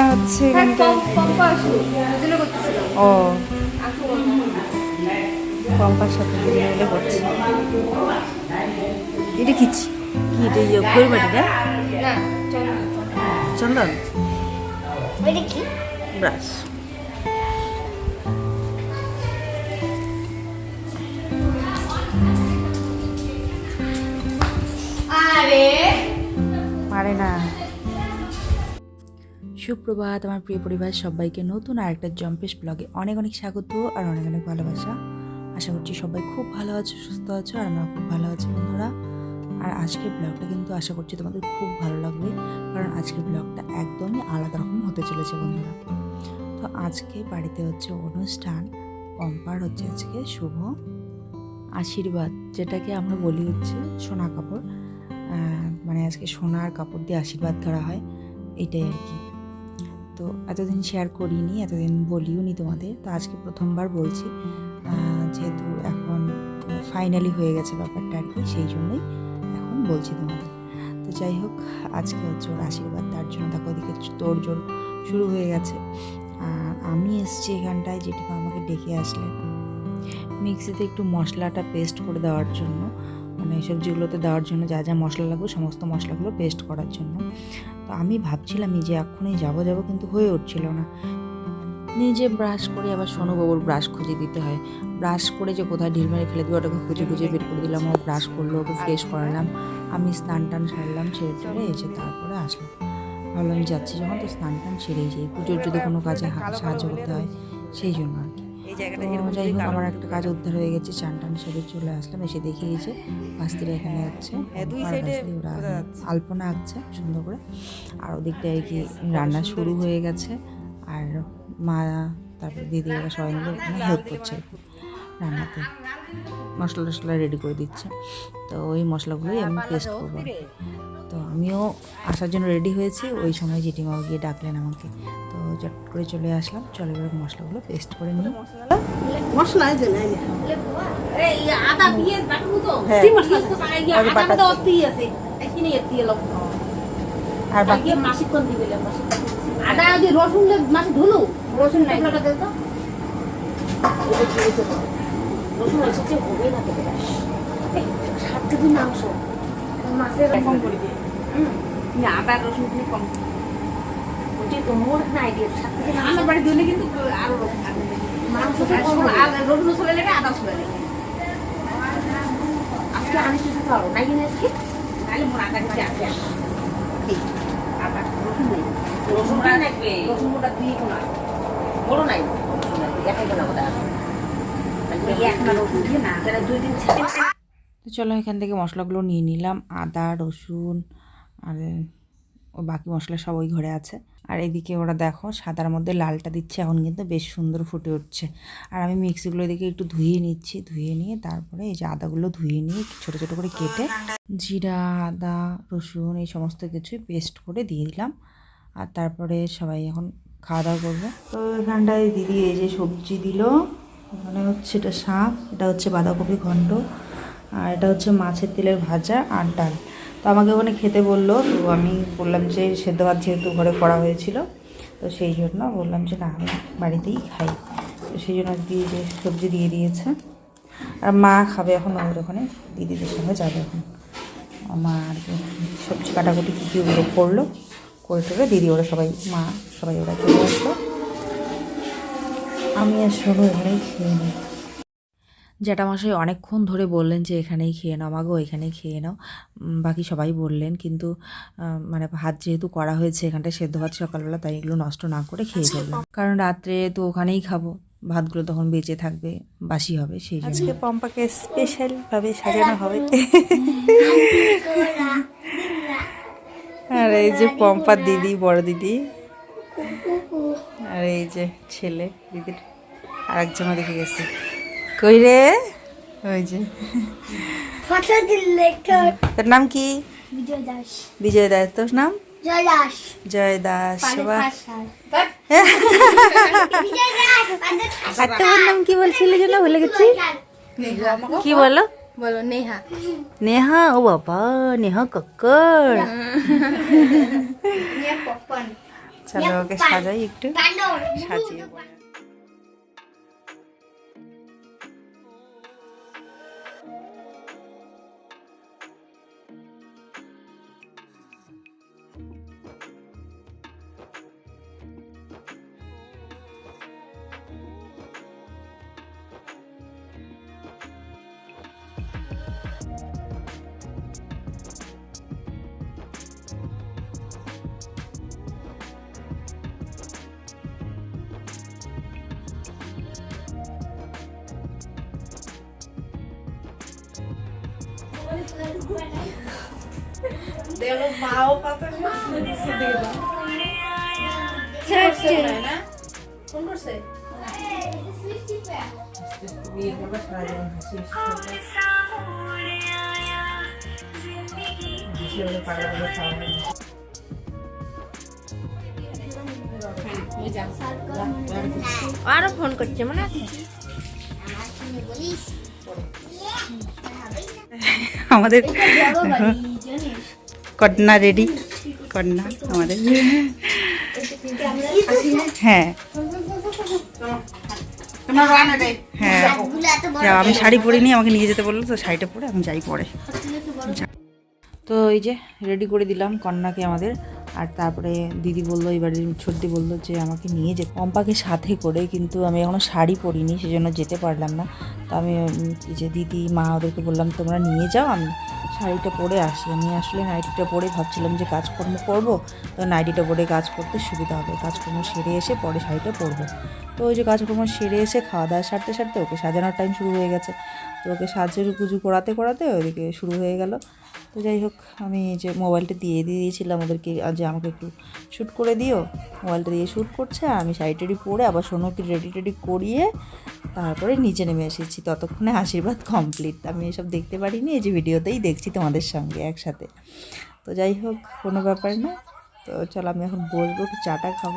রান্না হচ্ছে ও। পম্পার সাথে মিলে করছে। এটা কি কি এটা ইয়ে খৈরমাটি না চন্দন? এটা কি? ব্রাশ। আরে! পারে না। সুপ্রভাত, আমার প্রিয় পরিবার, সবাইকে নতুন আর একটা জম্পেশ ব্লগে অনেক অনেক স্বাগত আর অনেক অনেক ভালোবাসা। আশা করছি সবাই খুব ভালো আছো, সুস্থ আছো আর আমরা খুব ভালো আছি বন্ধুরা। আর আজকের ব্লগটা কিন্তু আশা করছি তোমাদের খুব ভালো লাগবে, কারণ আজকের ব্লগটা একদমই আলাদা রকম হতে চলেছে বন্ধুরা। তো আজকে বাড়িতে হচ্ছে অনুষ্ঠান পম্পার হচ্ছে আজকে শুভ আশীর্বাদ, যেটাকে আমরা বলি হচ্ছে সোনা কাপড়। মানে আজকে সোনার কাপড় দিয়ে আশীর্বাদ করা হয়, এটাই আর কি। তো এতদিন শেয়ার করিনি, এতদিন বলিও নি তোমাদের। তো আজকে প্রথমবার বলছি যেহেতু এখন ফাইনালি হয়ে গেছে ব্যাপারটা আর কি, সেই জন্যই এখন বলছি তোমাদের। তো যাই হোক, আজকে হচ্ছে ওর আশীর্বাদ, তার জন্য দেখো ওদিকে তোর জোর শুরু হয়ে গেছে। আর আমি এসছি এখানটায়, যেটুকু আমাকে ডেকে আসলে। মিক্সিতে একটু মশলাটা পেস্ট করে দেওয়ার জন্য। মানে এই সবজিগুলোতে দেওয়ার জন্য যা যা মশলা লাগবে, সমস্ত মশলাগুলো পেস্ট করার জন্য। তো আমি ভাবছিলাম যে এখনই যাব যাব কিন্তু হয়ে উঠছিল না। নিজে ব্রাশ করে আবার সোনুবাবুর ব্রাশ খুঁজে দিতে হয়। ব্রাশ করে যে কোথায় ঢিল মেরে ফেলে দেবো, ওটাকে খুঁজে খুঁজে বের করে দিলাম। ও ব্রাশ করল, ওকে ফ্রেশ করালাম। আমি স্নান টান সারলাম সেরে টেরে এসে তারপরে আসলাম। ভাবলাম যাচ্ছি যখন, তো স্নান টান সেরেই যাই। পুজোর যদি কোনো কাজে সাহায্য করতে হয়, সেই জন্য আর কি। যাই হোক আমার একটা কাজ উদ্ধার হয়ে গেছে চান টান সেরে চলে আসলাম এসে দেখি এই যে এখানে যাচ্ছে ওরা আলপনা আঁকছে সুন্দর করে। আর ওদিকটা আর কি রান্না শুরু হয়ে গেছে আর মা তারপর দিদি ওরা সবাই মিলে হেল্প করছে। রান্নাতে। মশলা টশলা রেডি করে দিচ্ছে। তো ওই মশলাগুলোই আমি পেস্ট করব। তো আমিও আসার জন্য রেডি হয়েছি। ওই সময় জেঠিমাও গিয়ে ডাকলেন আমাকে। তো চট করে চলে আসলাম। চলে এবার মশলাগুলো পেস্ট করে নিই। মশলা হ্যাঁ। আর বাকি? আগে দিবে আদা রসুন লে মাসি ধুলু? রসুন নাই। রসুন যে হবে না সাত কেজি মাংস। মাছের কম করে দিয়ে। হুম। আদা রসুন কম। ওটি তো মোর না আইডিয়া সাত কেজি আমার বাড়ি ধুলে কিন্তু আরও মাংস রসুন চলে লাগে আদা চলে লাগে আজকে আমি কিছু নাই কিনে আজকে? তাহলে মোর আদা কাছে আছে। আদা রসুন নেই রসুনটা লাগবে। রসুনটা দিয়ে কোনা বড় নাই। গেল ওটা একটা তো চলো এখান থেকে মশলাগুলো নিয়ে নিলাম। আদা, রসুন আর ও বাকি মশলা সব ওই ঘরে আছে। আর এদিকে ওরা দেখো সাদার মধ্যে লালটা দিচ্ছে, এখন কিন্তু বেশ সুন্দর ফুটে উঠছে। আর আমি মিক্সিগুলো এদিকে একটু ধুয়ে নিচ্ছি, ধুয়ে নিয়ে তারপরে এই যে আদাগুলো ধুয়ে নিয়ে ছোটো ছোটো করে কেটে জিরা, আদা, রসুন এই সমস্ত কিছুই পেস্ট করে দিয়ে দিলাম। আর তারপরে সবাই এখন খাওয়া দাওয়া করব। তো এখানটায় দিদি এই যে সবজি দিল। এখানে হচ্ছে এটা শাক, এটা হচ্ছে বাঁধাকপি ঘন্ট, আর এটা হচ্ছে মাছের তেলের ভাজা আর ডাল। তো আমাকে ওখানে খেতে বলল, তো আমি বললাম যে সেদ্ধ ভাত যেহেতু ঘরে করা হয়েছিল, তো সেই জন্য বললাম যে না, আমি বাড়িতেই খাই। তো সেই জন্য দিয়ে যে সবজি দিয়ে দিয়েছে। আর মা খাবে এখন ওদের ওখানে, দিদিদের সঙ্গে যাবে এখন। মা আর কি সবজি কাটাকুটি কী কী ওগুলো করল, করে টোরে দিদি, ওরা সবাই, মা সবাই ওরা চলে আসলো। আমি আর শোনো এখানেই খেয়ে নিই। জ্যাঠামশাই অনেকক্ষণ ধরে বললেন যে এখানেই খেয়ে নাও মাগো এখানেই খেয়ে নাও। বাকি সবাই বললেন কিন্তু মানে ভাত যেহেতু করা হয়েছে এখানটায় সেদ্ধ ভাত সকালবেলা তাই এগুলো নষ্ট না করে খেয়ে ফেললাম। কারণ রাত্রে তো ওখানেই খাব ভাতগুলো তখন বেঁচে থাকবে বাসি হবে সেই জন্য। আজকে পম্পাকে স্পেশাল ভাবে সাজানো হবে। আর এই যে পম্পার দিদি বড় দিদি আর এই যে ছেলে দিদির আরেকজনও দেখে গেছে। কই রে? ওই যে। ফটো তোর নাম কি? বিজয় দাস। বিজয় দাস। তোর নাম? জয় দাস। জয় দাস বাহ। আর তোমার নাম কি বলছিলে যেন? ভুলে গেছি। কি বলো? বলো নেহা। নেহা ও বাবা নেহা কক্কর। নেহা পপন চলো ওকে সাজাই একটু সাজিয়ে খাওয়া হয় না। আরও ফোন করছে মনে আছে আমাদের কন্যা রেডি কন্যা আমাদের। হ্যাঁ। হ্যাঁ। আমি শাড়ি পরিনি আমাকে নিয়ে যেতে বলল তো শাড়িটা পরে আমি যাই পরে। তো এই যে রেডি করে দিলাম কন্যাকে আমাদের। আর তারপরে দিদি বলল, এবারে ছোটদি বলল যে আমাকে নিয়ে যে পম্পাকে সাথে করে কিন্তু আমি এখনও শাড়ি পরিনি, সেজন্য যেতে পারলাম না। তো আমি যে দিদি, মা ওদেরকে বললাম, তোমরা নিয়ে যাও, আমি শাড়িটা পরে আসি। আমি আসলে নাইটিটা পরে ভাবছিলাম যে কাজকর্ম করব, তো নাইটিটা পরে কাজ করতে সুবিধা হবে। কাজকর্ম সেরে এসে পরে শাড়িটা পরবো। তো ওই যে কাজকর্ম সেরে এসে খাওয়া দাওয়া সারতে সারতে ওকে সাজানোর টাইম শুরু হয়ে গেছে। তো ওকে সাজের পুজো করাতে করাতে ওইদিকে শুরু হয়ে গেল। তো যাই হোক, আমি যে মোবাইলটা দিয়ে দিয়েছিলাম ওদেরকে যে আমাকে একটু শ্যুট করে দিও। মোবাইলটা দিয়ে শ্যুট করছে আমি শাড়ি টাড়ি পরে আবার সোনুকে রেডি টেডি করিয়ে তারপরে নিচে নেমে এসেছি। ততক্ষণে আশীর্বাদ কমপ্লিট আমি এসব দেখতে পারিনি, এই যে ভিডিওতেই দেখছি তোমাদের সঙ্গে একসাথে। তো যাই হোক, কোনো ব্যাপার না। তো চলো, আমি এখন বসবো, একটু চাটা খাব।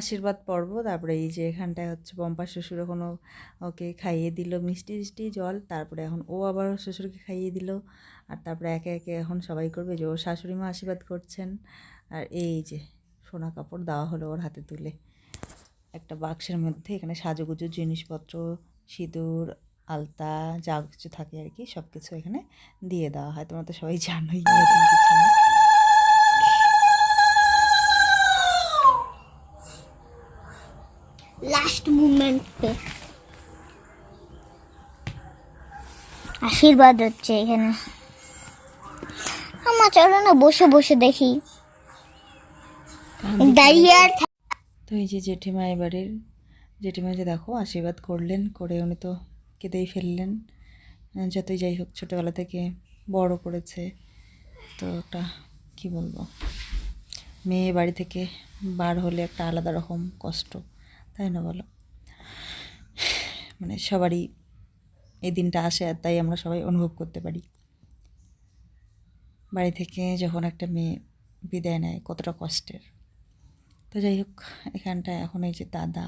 আশীর্বাদ পর্ব। তারপরে এই যে এখানটায় হচ্ছে পম্পা শ্বশুর এখনও ওকে খাইয়ে দিল মিষ্টি মিষ্টি জল। তারপরে এখন ও আবার শ্বশুরকে খাইয়ে দিল। আর তারপরে একে একে এখন সবাই করবে যে ওর শাশুড়ি মা আশীর্বাদ করছেন। আর এই যে সোনা কাপড় দেওয়া হলো ওর হাতে তুলে। একটা বাক্সের মধ্যে এখানে সাজুগুজুর জিনিসপত্র, সিঁদুর, আলতা, যা কিছু থাকে আর কি সব কিছু এখানে দিয়ে দেওয়া হয়। তোমরা তো সবাই জানোই নতুন কিছু না। লাস্ট মুভমেন্ট পে আশীর্বাদ হচ্ছে এখানে। আমার চলো না বসে বসে দেখি। দাঁড়িয়ে আর তো এই যে জেঠিমা এবারের জেঠিমা যে দেখো আশীর্বাদ করলেন করে উনি তো কেঁদেই ফেললেন। যতই যাই হোক ছোটোবেলা থেকে বড় করেছে। তো ওটা কি বলব? মেয়ে বাড়ি থেকে বার হলে একটা আলাদা রকম কষ্ট। তাই না বলো? মানে সবারই এই দিনটা আসে আর তাই আমরা সবাই অনুভব করতে পারি। বাড়ি থেকে যখন একটা মেয়ে বিদায় নেয় কতটা কষ্টের। তো যাই হোক এখানটায় এখন এই যে দাদা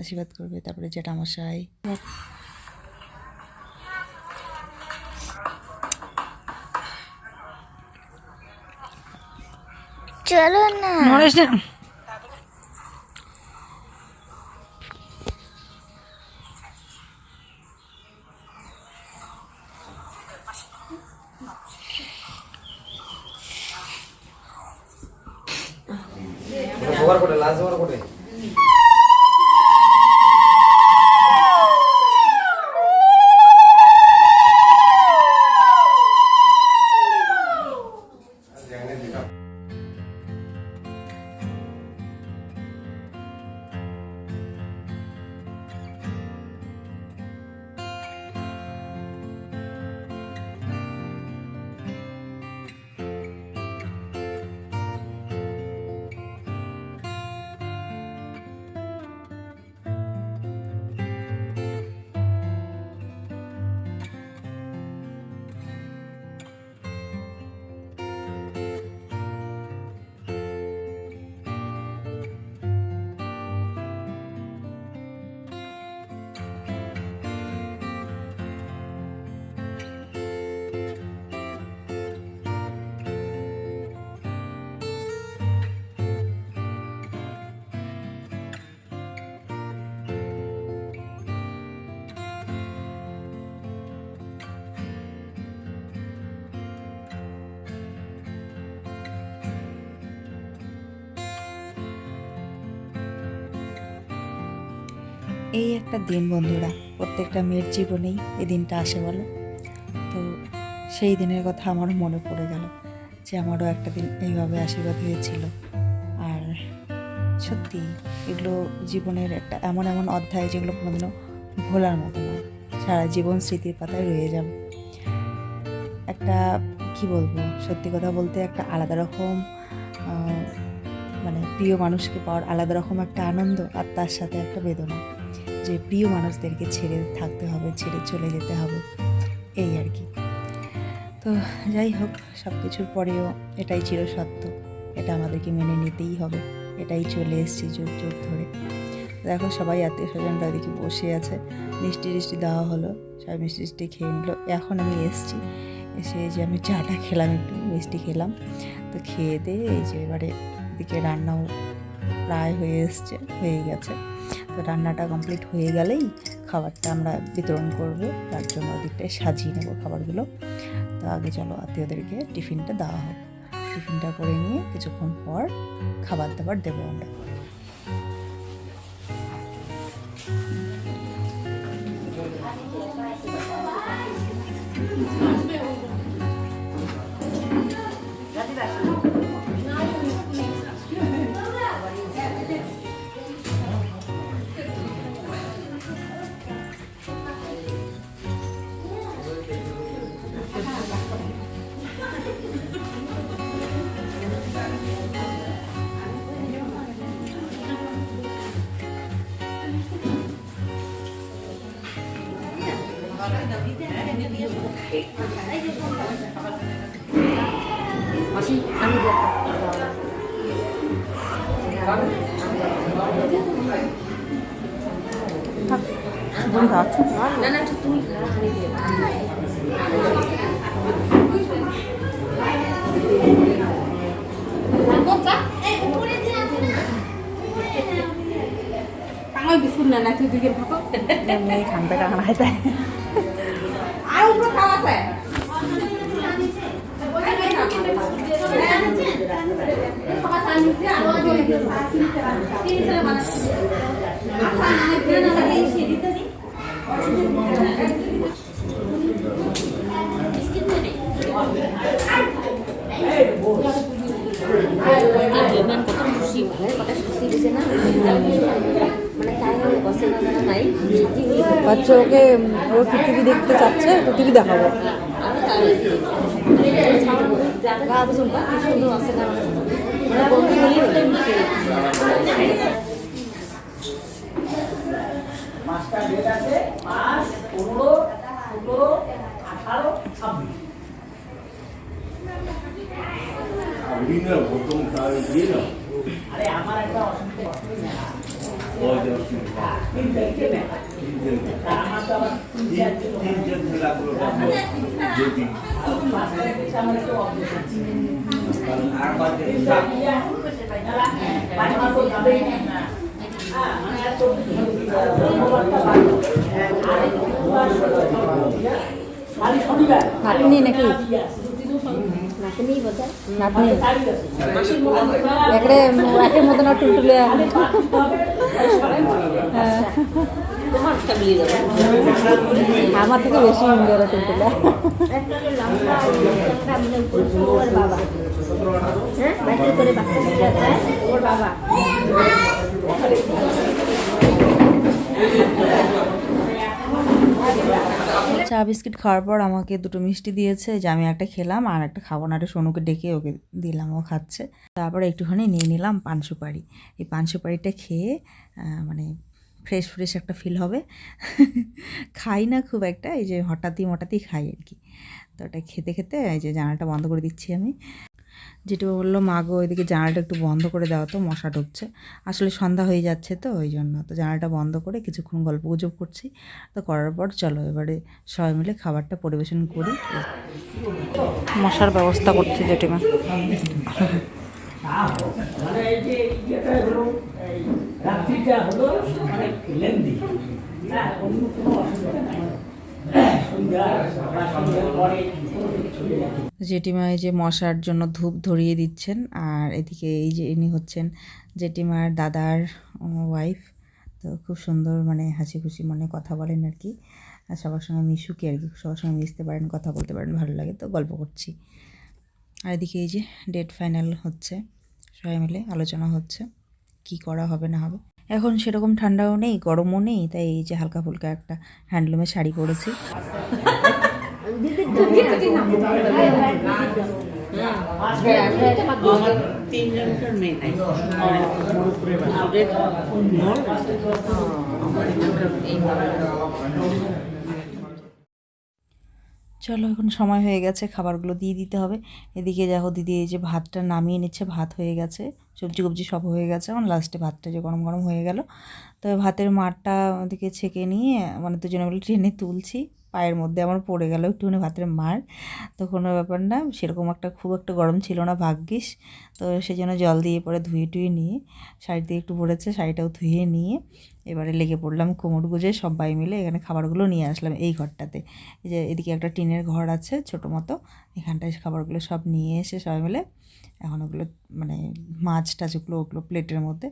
আশীর্বাদ করবে তারপরে জেঠামশাই চলো না। জোগাড় করে লাস্ট ব্যবহার করে এই একটা দিন, বন্ধুরা। প্রত্যেকটা মেয়ের জীবনেই এই দিনটা আসে, বলো? তো সেই দিনের কথা আমারও মনে পড়ে গেল যে আমারও একটা দিন এইভাবে আশীর্বাদ হয়েছিল। আর সত্যি, এগুলো জীবনের একটা এমন এমন অধ্যায় যেগুলো কোনোদিনও ভোলার মতো নয় সারা জীবন স্মৃতির পাতায় রয়ে যাবে। একটা, কি বলব? সত্যি কথা বলতে একটা আলাদা রকম মানে প্রিয় মানুষকে পাওয়ার আলাদা রকম একটা আনন্দ আর তার সাথে একটা বেদনা। যে প্রিয় মানুষদেরকে ছেড়ে থাকতে হবে, ছেড়ে চলে যেতে হবে, এই আর কি। তো যাই হোক সব কিছুর পরেও এটাই চিরসত্য এটা আমাদেরকে মেনে নিতেই হবে। এটাই চলে এসেছি যুগ যুগ ধরে। দেখো, সবাই আত্মীয় স্বজনরা এদিকে বসে আছে। মিষ্টি টিষ্টি দেওয়া হলো, সবাই মিষ্টি টিষ্টি খেয়ে নিল। এখন আমি এসেছি, এসে যে আমি চাটা খেলাম, একটু মিষ্টি খেলাম। তো খেয়ে দিয়ে এই যে এবারে এদিকে রান্নাও প্রায় হয়ে এসছে, হয়ে গেছে। তো রান্নাটা কমপ্লিট হয়ে গেলেই খাবারটা আমরা বিতরণ করব। তার জন্য ওদিকটায় সাজিয়ে নেব খাবারগুলো। তো আগে চলো আত্মীয়দেরকে টিফিনটা দেওয়া হোক। টিফিনটা করে নিয়ে কিছুক্ষণ পর খাবার দাবার দেবো আমরা। না না একটু তুই খা, হাঁড়ি দিয়ে খা। টাঙাই বিস্কুট না না তুই দুই ভাগো মেয়ে খানতে কাখান খাইতে আর উপরে খাওয়া আছে ইমান কত খুশি হয় কত খুশি দিছে না মানে তাই বসে না জানা নাই সাজি নিয়ে বাচ্চা ওকে পুরো পৃথিবী দেখতে চাচ্ছে? তো টিভি দেখাবো। আমার একটা অসুবিধা। নাতনি নাকি? নাতনি বোঝায় নাতনি। আছে একড়ে একের যাবে আমার থেকে বেশি ইন্ডিয়ার ওর বাবা হ্যাঁ বাইকে করে বাচ্চা নিয়ে যায় ওর বাবা চা বিস্কিট খাওয়ার পর আমাকে দুটো মিষ্টি দিয়েছে, যে আমি একটা খেলাম আর একটা খাব না একটা সোনুকে ডেকে ওকে দিলাম, ও খাচ্ছে। তারপরে একটুখানি নিয়ে নিলাম পান সুপারি এই পান সুপারিটা খেয়ে মানে ফ্রেশ ফ্রেশ একটা ফিল হবে। খাই না খুব একটা, এই যে হঠাৎই হঠাৎই খাই আর কি। তো ওটা খেতে খেতে এই যে জানালাটা বন্ধ করে দিচ্ছি আমি। যেটা বলল মা গো ওইদিকে জানালাটা একটু বন্ধ করে দাও তো মশা ঢুকছে। আসলে সন্ধ্যা হয়ে যাচ্ছে তো ওই জন্য। তো জানালাটা বন্ধ করে কিছুক্ষণ গল্প গুজব করছি। তো করার পর চলো এবারে সবাই মিলে খাবারটা পরিবেশন করি। মশার ব্যবস্থা করছি জেঠিমা। মানে এই যে ইয়েটা হলো এই রাত্রিটা হলো মানে লেন্দি। হ্যাঁ অন্য কোনো অসুবিধা নাই। জেঠিমা এই যে মশার জন্য ধূপ ধরিয়ে দিচ্ছেন, আর এদিকে এই যে ইনি হচ্ছেন জেঠিমার দাদার ওয়াইফ তো খুব সুন্দর মানে হাসি খুশি মনে কথা বলেন আর কি। আর সবার সঙ্গে মিশুকে আর কি, সবার সঙ্গে মিশতে পারেন, কথা বলতে পারেন, ভালো লাগে তো, গল্প করছি। আর এদিকে এই যে ডেট ফাইনাল হচ্ছে, সবাই মিলে আলোচনা হচ্ছে, কি করা হবে না হবে। এখন সেরকম ঠান্ডাও নেই, গরমও নেই, তাই এই যে হালকা ফুলকা একটা হ্যান্ডলুমের শাড়ি পরেছি। চলো এখন সময় হয়ে গেছে, খাবারগুলো দিয়ে দিতে হবে। এদিকে দেখো দিদি এই যে ভাতটা নামিয়ে নিচ্ছে, ভাত হয়ে গেছে সবজি কবজি সব হয়ে গেছে। এখন লাস্টে ভাতটা যে গরম গরম হয়ে গেল তো ভাতের মারটা ওদিকে ছেঁকে নিয়ে মানে দুজনে মিলে ট্রেনে তুলছি। পায়ের মধ্যে আমার পড়ে গেল একটুখানি ভাতের মার। তো কোনো ব্যাপার না, সেরকম একটা খুব একটা গরম ছিল না ভাগ্যিস। তো সেই জন্য জল দিয়ে পরে ধুয়ে টুয়ে নিয়ে, শাড়ি দিয়ে একটু পড়েছে শাড়িটাও ধুয়ে নিয়ে এবারে লেগে পড়লাম কোমর গুজে, সবাই মিলে এখানে খাবারগুলো নিয়ে আসলাম এই ঘরটাতে। এই যে এদিকে একটা টিনের ঘর আছে ছোটো মতো, এখানটায় খাবারগুলো সব নিয়ে এসে সবাই মিলে এখন ওগুলো মানে মাছ টাছগুলো ওগুলো প্লেটের মধ্যে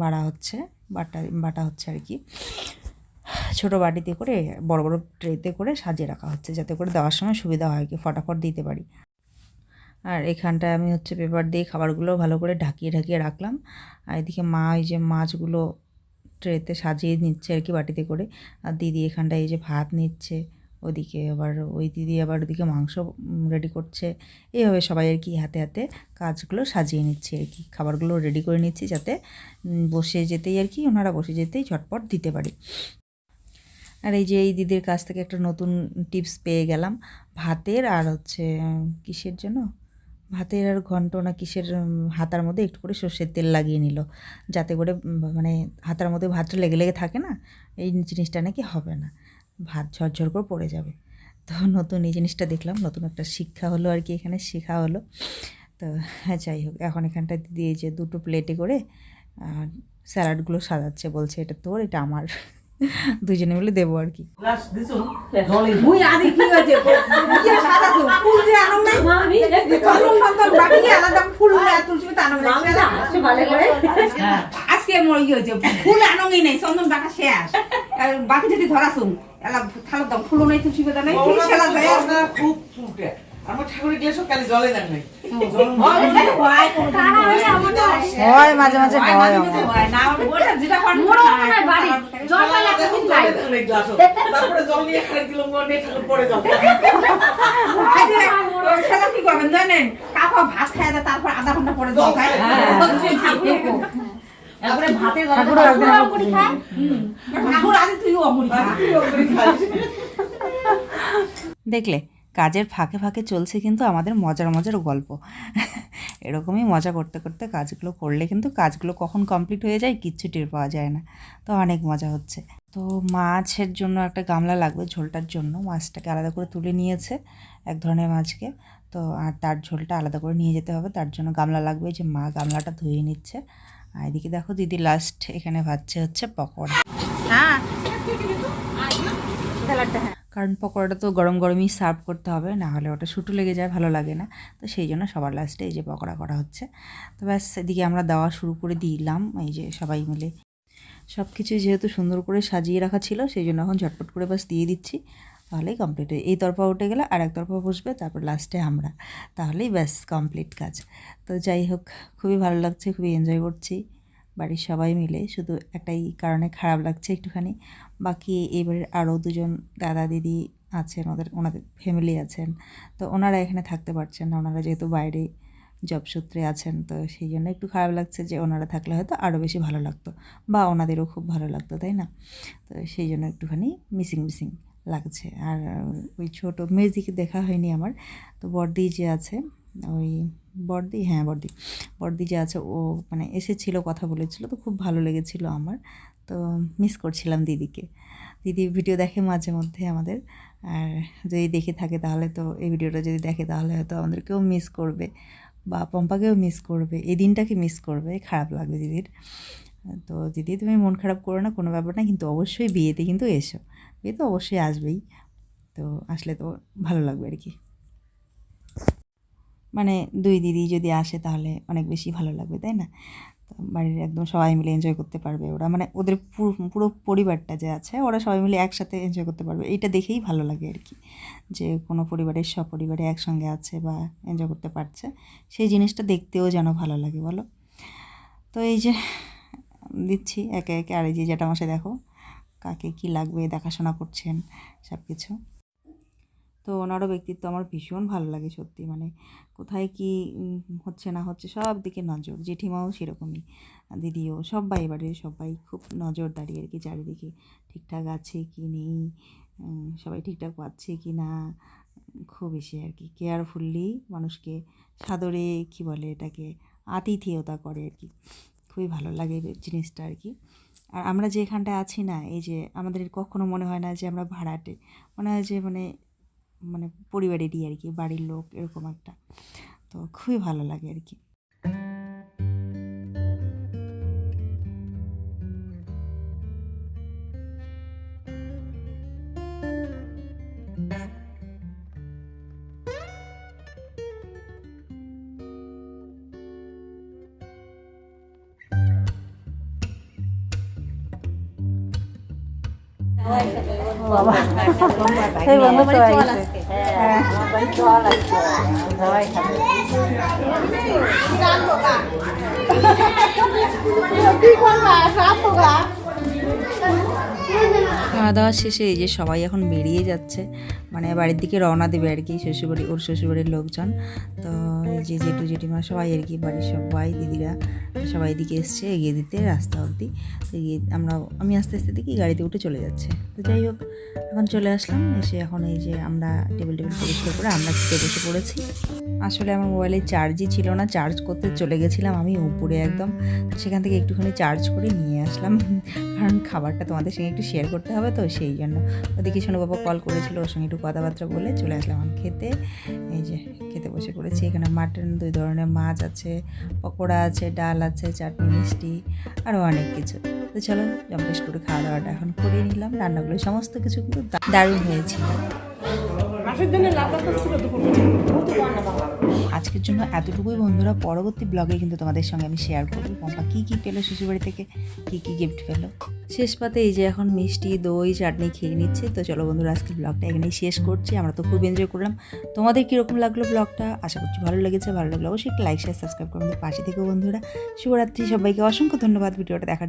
বাড়া হচ্ছে, বাটা বাটা হচ্ছে আর কি। ছোটো বাটিতে করে, বড় বড় ট্রেতে করে সাজিয়ে রাখা হচ্ছে, যাতে করে দেওয়ার সময় সুবিধা হয় কি, ফটাফট দিতে পারি। আর এখানটায় আমি হচ্ছে পেপার দিয়ে খাবারগুলো ভালো করে ঢাকিয়ে ঢাকিয়ে রাখলাম। আর এদিকে মা ওই যে মাছগুলো ট্রেতে সাজিয়ে নিচ্ছে আর কি বাটিতে করে। আর দিদি এখানটায় এই যে ভাত নিচ্ছে। ওদিকে আবার ওই দিদি আবার ওদিকে মাংস রেডি করছে। এইভাবে সবাই আর কি হাতে হাতে কাজগুলো সাজিয়ে নিচ্ছে আর কি। খাবারগুলো রেডি করে নিচ্ছি যাতে বসে যেতেই আর কি, ওনারা বসে যেতেই ঝটপট দিতে পারি। আর এই যে এই দিদির কাছ থেকে একটা নতুন টিপস পেয়ে গেলাম। ভাতের আর হচ্ছে, কিসের জন্য ভাতের আর ঘন্ট না কিসের হাতার মধ্যে একটু করে সর্ষের তেল লাগিয়ে নিল। যাতে করে মানে হাতার মধ্যে ভাতটা লেগে লেগে থাকে না, এই জিনিসটা নাকি হবে না। ভাত ঝরঝর করে পড়ে যাবে। তো নতুন এই জিনিসটা দেখলাম নতুন একটা শিক্ষা হলো আর কি এখানে শেখা হলো। তো হ্যাঁ যাই হোক এখন এখানটা এই যে দুটো প্লেটে করে স্যালাডগুলো সাজাচ্ছে বলছে এটা তোর এটা আমার। দুজনে মিলে দেবো আর কি। হ্যাঁ। আজকে মোর ইয়ে হয়েছে? ফুল আনন্দই নাই চন্দন বাটা শেষ। বাকি যদি ধরাছুম এলা থালো দাম ফুলও নাই তুলসী পাতা নাই ফুল সেলা যায়। খুব ফুটে আমার ঠাকুরের গ্লাস কালি জলে দেন নাই। হয় মাঝে মাঝে হয় না ওটা যেটা করেন মোরও বাড়ি। জল পেলে এতদিন নাই। তারপরে জল নিয়ে খাই দিলাম গনে ঠাকুর পরে জল সেটা কি করবেন জানেন? কাকা ভাত খায় দেয়, তারপর আধা ঘণ্টা পরে জল খায়। একবারে খায়। ঠাকুর তুই অমরি খা। দেখলে কাজের ফাঁকে ফাঁকে চলছে কিন্তু আমাদের মজার মজার গল্প। এরকমই মজা করতে করতে কাজগুলো করলে কিন্তু কাজগুলো কখন কমপ্লিট হয়ে যায় কিচ্ছু টের পাওয়া যায় না। তো অনেক মজা হচ্ছে। তো মাছের জন্য একটা গামলা লাগবে ঝোলটার জন্য। মাছটাকে আলাদা করে তুলে নিয়েছে এক ধরনের মাছকে। তো আর তার ঝোলটা আলাদা করে নিয়ে যেতে হবে। তার জন্য গামলা লাগবে। যে মা গামলাটা ধুয়ে নিচ্ছে। আর এদিকে দেখো দিদি লাস্ট এখানে ভাজছে হচ্ছে পকোড়া। কারণ পকোড়াটা তো গরম গরমই সার্ভ করতে হবে না হলে ওটা শুটু লেগে যায় ভালো লাগে না। তো সেই জন্য সবার লাস্টে এই যে পকোড়া করা হচ্ছে। তো ব্যাস এদিকে আমরা দেওয়া শুরু করে দিলাম এই যে সবাই মিলে। সব কিছু যেহেতু সুন্দর করে সাজিয়ে রাখা ছিল সেই জন্য এখন ঝটপট করে বাস দিয়ে দিচ্ছি। তাহলেই কমপ্লিট হয়ে এই তরফা উঠে গেলে আর এক তরফা বসবে, তারপর লাস্টে আমরা। তাহলেই ব্যাস কমপ্লিট কাজ। তো যাই হোক, খুবই ভালো লাগছে, খুবই এনজয় করছি। বাড়ির সবাই মিলে, শুধু একটাই কারণে খারাপ লাগছে একটুখানি। বাকি এবারে আরও দুজন দাদা দিদি আছেন, ওদের ওনাদের ফ্যামিলি আছেন। তো ওনারা এখানে থাকতে পারছেন না, ওনারা যেহেতু বাইরে জব সূত্রে আছেন, তো সেই জন্য একটু খারাপ লাগছে যে ওনারা থাকলে হয়তো আরও বেশি ভালো লাগতো, বা ওনাদেরও খুব ভালো লাগতো, তাই না? তো সেই জন্য একটুখানি মিসিং মিসিং লাগছে। আর ওই ছোটো মেজিকে দেখা হয়নি আমার। তো বর্দি যে আছে, ওই বর্দি হ্যাঁ বর্দি বর্দি যে আছে, ও মানে এসেছিল, কথা বলেছিল, তো খুব ভালো লেগেছিল আমার। তো মিস করছিলাম দিদিকে। দিদি ভিডিও দেখে মাঝে মধ্যে আমাদের। আর যদি দেখে থাকে তাহলে তো, এই ভিডিওটা যদি দেখে তাহলে হয়তো আমাদেরকেও মিস করবে বা পম্পাকেও মিস করবে। এই দিনটাকে মিস করবে, খারাপ লাগবে দিদির। তো দিদি, তুমি মন খারাপ করো না, কোনো ব্যাপার না, কিন্তু অবশ্যই বিয়েতে কিন্তু এসো। বিয়ে তো অবশ্যই আসবেই। তো আসলে তো ভালো লাগবে আর কি। মানে দুই দিদি যদি আসে তাহলে অনেক বেশি ভালো লাগবে, তাই না? বাড়ির একদম সবাই মিলে এনজয় করতে পারবে ওরা। মানে ওদের পুরো পুরো পরিবারটা যে আছে, ওরা সবাই মিলে একসাথে এনজয় করতে পারবে। এটা দেখেই ভালো লাগে আর কি, যে কোনো পরিবারের সপরিবারে একসঙ্গে আছে বা এনজয় করতে পারছে। সেই জিনিসটা দেখতেও যেন ভালো লাগে, বলো? তো এই যে দিচ্ছি, একে একে আর এই যে যেটা মশাই দেখো কাকে কি লাগবে, দেখাশোনা করছেন সব কিছু তো ওনারও ব্যক্তিত্ব আমার ভীষণ ভালো লাগে সত্যি মানে কোথায় কি হচ্ছে না হচ্ছে সব দিকে নজর, জেঠিমাও সেরকমই, দিদিও, সবাই বাড়ির সবাই খুব নজরদারি আর কি, চারিদিকে ঠিকঠাক আছে কি নেই সবাই ঠিকঠাক পাচ্ছে কি না, খুব বেশি আর কি কেয়ারফুললি মানুষকে সাদরে কি বলে এটাকে আতিথেয়তা করে আর কি। খুবই ভালো লাগে জিনিসটা আর কি। আর আমরা যে এখানটায় আছি না, এই যে আমাদের কখনো মনে হয় না যে আমরা ভাড়াটে, মনে হয় যে মানে মানে পরিবারেরই আর কি, বাড়ির লোক এরকম একটা। তো খুবই ভালো লাগে আর কি। খাওয়া দাওয়া শেষে এই যে সবাই এখন বেরিয়ে যাচ্ছে। মানে বাড়ির দিকে রওনা দেবে আর কি, শ্বশুরবাড়ি, ওর শ্বশুরবাড়ির লোকজন। তো যে জেঠু জেঠিমা সবাই আর কি, বাড়ির সবাই, দিদিরা সবাই এদিকে এসছে, এগিয়ে দিতে রাস্তা অবধি। এগিয়ে আমরা, আমি আস্তে আস্তে দেখি গাড়িতে উঠে চলে যাচ্ছে। তো যাই হোক, এখন চলে আসলাম, এসে এখন এই যে আমরা টেবিল টেবিল পরিষ্কার করে আমরা খেতে বসে পড়েছি। আসলে আমার মোবাইলে চার্জই ছিল না চার্জ করতে চলে গেছিলাম আমি উপরে একদম। সেখান থেকে একটুখানি চার্জ করে নিয়ে আসলাম। কারণ খাবারটা তোমাদের সঙ্গে একটু শেয়ার করতে হবে তো, সেই জন্য। ওদিকে শোনো বাবা কল করেছিল, ওর সঙ্গে একটু কথাবার্তা বলে চলে আসলাম খেতে। এই যে, খেতে বসে পড়েছি। এখানে মাটন দুই ধরনের মাছ আছে, পকোড়া আছে, ডাল আছে, চাটনি, মিষ্টি আরও অনেক কিছু। তো চলো জম্পেশ করে খাওয়া দাওয়াটা এখন করে নিলাম। রান্নাগুলো সমস্ত কিছু কিন্তু দারুণ হয়েছিল। আজকের জন্য এতটুকুই বন্ধুরা পরবর্তী ব্লগে কিন্তু তোমাদের সঙ্গে আমি শেয়ার করব। পম্পা কী কী পেল শ্বশুরবাড়ি থেকে? কী কী গিফট পেল? শেষ পাতে এই যে এখন মিষ্টি দই চাটনি খেয়ে নিচ্ছে। তো চলো বন্ধুরা আজকে ব্লগটা এখানেই শেষ করছি। আমরা তো খুব এনজয় করলাম। তোমাদের কীরকম লাগল ব্লগটা আশা করছি ভালো লেগেছে। ভালো লাগল অবশ্যই একটা লাইক শেয়ার সাবস্ক্রাইব করে আমাদের পাশে থেকো বন্ধুরা। শুভরাত্রি সবাইকে অসংখ্য ধন্যবাদ ভিডিওটা দেখার জন্য।